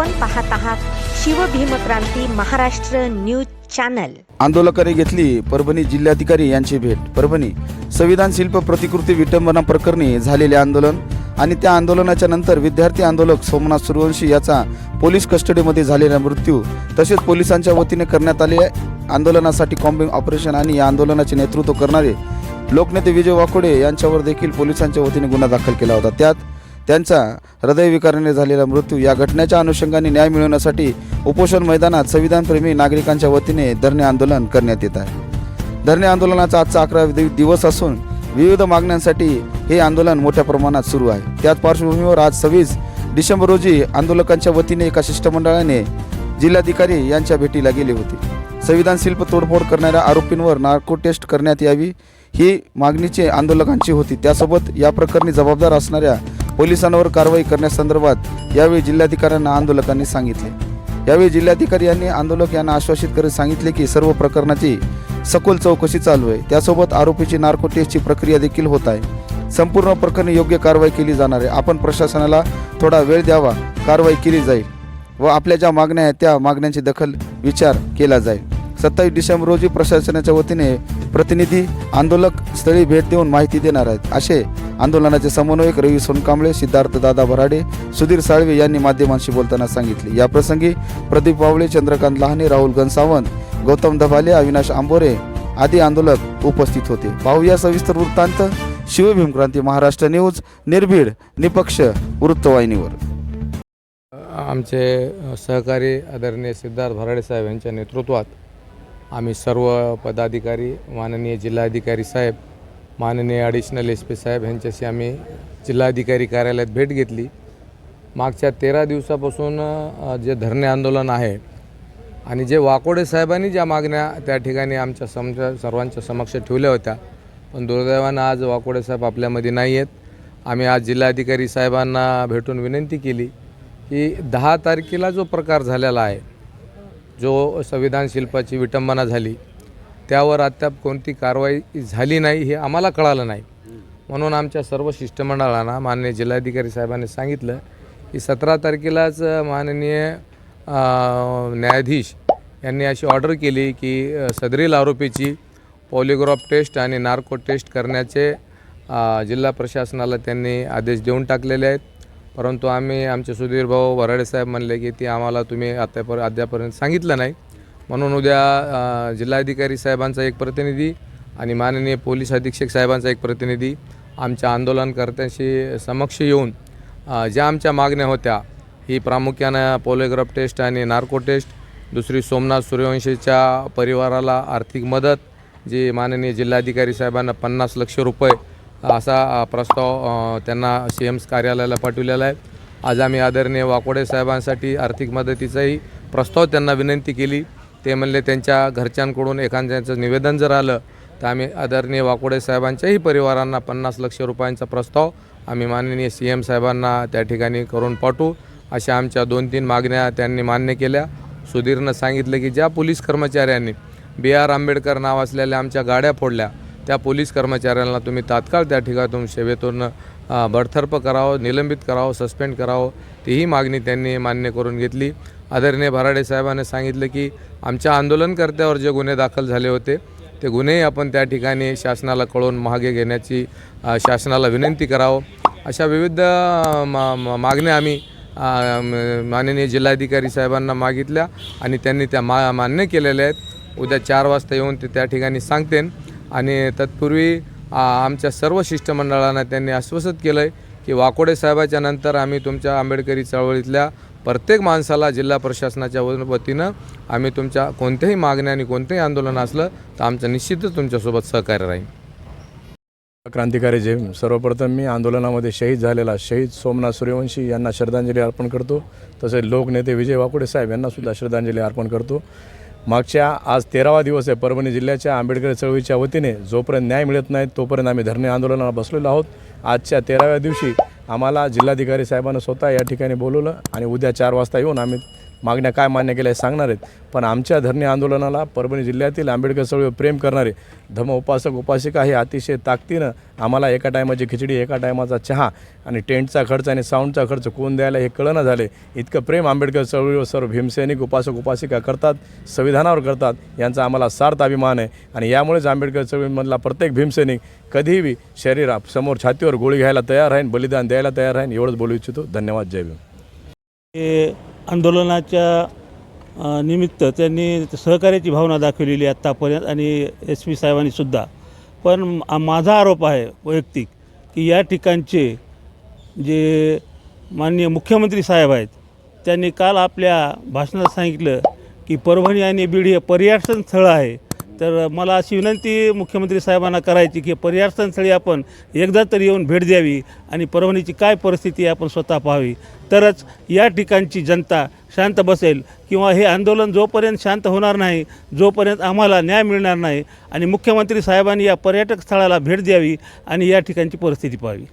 आपण पाहत आहात शिवभीमक्रांती महाराष्ट्र न्यूज चॅनल. आंदोलकांनी घेतली परभणी जिल्हाधिकारी यांची भेट. परभणी संविधान शिल्प प्रतिकृती विटंबना प्रकरणी झालेले आंदोलन आणि त्या आंदोलनाच्या नंतर विद्यार्थी आंदोलक सोमनाथ सूर्यवंशी याचा पोलीस कस्टडीमध्ये झालेला मृत्यू तसेच पोलिसांच्या वतीने करण्यात आले आंदोलनासाठी कॉम्बिंग ऑपरेशन आणि या आंदोलनाचे नेतृत्व करणारे लोकनेते विजय वाकोडे यांच्यावर देखील पोलिसांच्या वतीने गुन्हा दाखल केला होता. त्यात त्यांचा हृदयविकाराने झालेला मृत्यू या घटनेच्या अनुषंगाने न्याय मिळवण्यासाठी उपोषण मैदानात संविधानप्रेमी नागरिकांच्या वतीने धरणे आंदोलन करण्यात येत आहे. धरणे आंदोलनाचा आजचा अकरा दिवस असून विविध मागण्यांसाठी हे आंदोलन मोठ्या प्रमाणात सुरू आहे. त्याच पार्श्वभूमीवर आज सव्वीस डिसेंबर रोजी आंदोलकांच्या वतीने एका शिष्टमंडळाने जिल्हाधिकारी यांच्या भेटीला गेले होते. संविधान शिल्प तोडफोड करणाऱ्या आरोपींवर नार्को टेस्ट करण्यात यावी ही मागणीचे आंदोलकांची होती. त्यासोबत या प्रकरणी जबाबदार असणाऱ्या पोलिसांवर कारवाई करण्यासंदर्भात यावेळी जिल्हाधिकाऱ्यांना आंदोलकांनी सांगितले. यावेळी जिल्हाधिकारी यांनी आंदोलक यांना आश्वासित करत सांगितले की सर्व प्रकरणाची सखोल चौकशी चालू आहे. त्यासोबत आरोपीची नार्को टेस्टची प्रक्रिया देखील होत आहे. संपूर्ण प्रकरणी योग्य कारवाई केली जाणार आहे. आपण प्रशासनाला थोडा वेळ द्यावा. कारवाई केली जाईल व आपल्या ज्या मागण्या आहेत त्या मागण्यांची दखल विचार केला जाईल. सत्तावीस डिसेंबर रोजी प्रशासनाच्या वतीने प्रतिनिधी आंदोलक स्थळी भेट देऊन माहिती देणार आहेत. असे आंदोलनाचे समन्वयक रवी सोनकांबळे सिद्धार्थ दादा भराडे सुधीर साळवे यांनी माध्यमांशी बोलताना सांगितले. याप्रसंगी प्रदीप पावळे चंद्रकांत लहाने राहुल गणसावंत गौतम दभाले अविनाश आंबोरे आदी आंदोलक उपस्थित होते. पाहूया सविस्तर वृत्तांत. शिवभीमक्रांती महाराष्ट्र न्यूज निर्भीड निपक्ष वृत्तवाहिनीवर. आमचे सहकारी आदरणीय सिद्धार्थ भराडे साहेब यांच्या नेतृत्वात आम्ही सर्व पदाधिकारी माननीय जिल्हाधिकारी साहेब माननीय ॲडिशनल एस पी साहेब यांच्याशी आम्ही जिल्हाधिकारी कार्यालयात भेट घेतली. मागच्या तेरा दिवसापासून जे धरणे आंदोलन आहे आणि जे वाकोडे साहेबांनी ज्या मागण्या त्या ठिकाणी आमच्या समजा सर्वांच्या समक्ष ठेवल्या होत्या पण दुर्दैवानं आज वाकोडे साहेब आपल्यामध्ये नाही आहेत. आम्ही आज जिल्हाधिकारी साहेबांना भेटून विनंती केली की दहा तारखेला जो प्रकार झालेला आहे जो संविधान शिल्पाची विटंबना झाली त्यावर अद्याप कोणती कारवाई झाली नाही हे आम्हाला कळालं नाही. म्हणून आमच्या सर्व शिष्टमंडळांना माननीय जिल्हाधिकारी साहेबांनी सांगितलं की सतरा तारखेलाच माननीय न्यायाधीश यांनी अशी ऑर्डर केली की सदरील आरोपीची पॉलिग्रॉफ टेस्ट आणि नार्को टेस्ट करण्याचे जिल्हा प्रशासनाला त्यांनी आदेश देऊन टाकलेले आहेत. परंतु आम्ही आमचे सुधीर भाऊ वराडे साहेब म्हणले की ते आम्हाला तुम्ही आतापर्यंत अद्यापर्यंत सांगितलं नाही. म्हणून उद्या जिल्हाधिकारी साहेबांचा एक प्रतिनिधी आणि माननीय पोलीस अधीक्षक साहेबांचा एक प्रतिनिधी आमच्या आंदोलनकर्त्यांशी समक्ष येऊन ज्या आमच्या मागण्या होत्या ही प्रामुख्यानं पोलिग्राफ टेस्ट आणि नार्को टेस्ट दुसरी सोमनाथ सूर्यवंशीच्या परिवाराला आर्थिक मदत जी माननीय जिल्हाधिकारी साहेबांना पन्नास लक्ष रुपये असा प्रस्ताव त्यांना सी एम्स कार्यालयाला पाठवलेला आहे. आज आम्ही आदरणीय वाकोडे साहेबांसाठी आर्थिक मदतीचाही प्रस्ताव त्यांना विनंती केली. ते म्हणले त्यांच्या घरच्यांकडून एखाद्याचं निवेदन जर आलं तर आम्ही आदरणीय वाकोडे साहेबांच्याही परिवारांना पन्नास लक्ष रुपयांचा प्रस्ताव आम्ही माननीय सी एम साहेबांना त्या ठिकाणी करून पाठवू. अशा आमच्या दोन तीन मागण्या त्यांनी मान्य केल्या. सुधीरनं सांगितलं की ज्या पोलीस कर्मचाऱ्यांनी बी आर आंबेडकर नाव असलेल्या आमच्या गाड्या फोडल्या त्या पोलीस कर्मचाऱ्यांना तुम्ही तात्काळ त्या ठिकाणून सेवेतून बडथर्प बडतर्फ करावं निलंबित करावं सस्पेंड करावं तीही मागणी त्यांनी मान्य करून घेतली. आदरणीय भराडे साहेबांनी सांगितलं की आमच्या आंदोलनकर्त्यावर जे गुन्हे दाखल झाले होते ते गुन्हेही आपण त्या ठिकाणी शासनाला कळवून मागे घेण्याची शासनाला विनंती करावं. अशा विविध मा- मागण्या आम्ही माननीय जिल्हाधिकारी साहेबांना मागितल्या आणि त्यांनी त्या मा मान्य केलेल्या आहेत. उद्या चार वाजता येऊन ते त्या ठिकाणी सांगतेन. आणि तत्पूर्वी आमच्या सर्व शिष्टमंडळांना त्यांनी आश्वस्त केलं आहे की वाकोडे साहेबाच्या नंतर आम्ही तुमच्या आंबेडकरी चळवळीतल्या प्रत्येक माणसाला जिल्हा प्रशासनाच्या वतीनं आम्ही तुमच्या कोणत्याही मागण्या आणि कोणतंही आंदोलन असलं तर आमचं निश्चितच तुमच्यासोबत सहकार्य राहील. क्रांतिकारी जय सर्वप्रथम मी आंदोलनामध्ये शहीद झालेला शहीद सोमनाथ सूर्यवंशी यांना श्रद्धांजली अर्पण करतो. तसेच लोकनेते विजय वाकुडे साहेब यांनासुद्धा श्रद्धांजली अर्पण करतो. मागच्या आज तेरावा दिवस आहे. परभणी जिल्ह्याच्या आंबेडकर चळवळीच्या वतीने जोपर्यंत न्याय मिळत नाही तोपर्यंत आम्ही धरणे आंदोलनाला बसलेलो आहोत. आजच्या तेराव्या दिवशी आम्हाला जिल्हाधिकारी साहेबांना स्वतः या ठिकाणी बोलवलं आणि उद्या चार वाजता येऊन आम्ही मागण्या काय मान्य केल्या हे सांगणार आहेत. पण आमच्या धरणे आंदोलनाला परभणी जिल्ह्यातील आंबेडकर चळवळीवर प्रेम करणारे धम उपासक उपासिका हे अतिशय ताकदीनं आम्हाला एका टायमाची खिचडी एका टायमाचा चहा आणि टेंटचा खर्च आणि साऊंडचा खर्च कोण द्यायला हे कळणं झाले. इतकं प्रेम आंबेडकर चळवळीवर सर्व भीमसैनिक उपासक उपासिका करतात संविधानावर करतात यांचा आम्हाला सार्थ अभिमान आहे. आणि यामुळेच आंबेडकर चळवळीमधला प्रत्येक भीमसैनिक कधीही शरीरासमोर छातीवर गोळी घ्यायला तयार राहीन बलिदान द्यायला तयार राहीन एवढंच बोलू इच्छितो. धन्यवाद. जय भीम. हे आंदोलनाच्या निमित्त त्यांनी सहकार्याची भावना दाखवलेली आत्तापर्यंत आणि एस पी साहेबांनीसुद्धा पण माझा आरोप आहे वैयक्तिक की या ठिकाणचे जे माननीय मुख्यमंत्री साहेब आहेत त्यांनी काल आपल्या भाषणात सांगितलं की परभणी आणि बीड हे पर्यटन स्थळं आहे. तर मला अशी विनंती मुख्यमंत्री साहेबांना करायची की पर्यटनस्थळी आपण एकदा तरी येऊन भेट द्यावी आणि परभणीची काय परिस्थिती आपण स्वतः पाहावी. तरच या ठिकाणची जनता शांत बसेल किंवा हे आंदोलन जोपर्यंत शांत होणार नाही जोपर्यंत आम्हाला न्याय मिळणार नाही आणि मुख्यमंत्री साहेबांनी या पर्यटक स्थळाला भेट द्यावी आणि या ठिकाणची परिस्थिती पाहावी.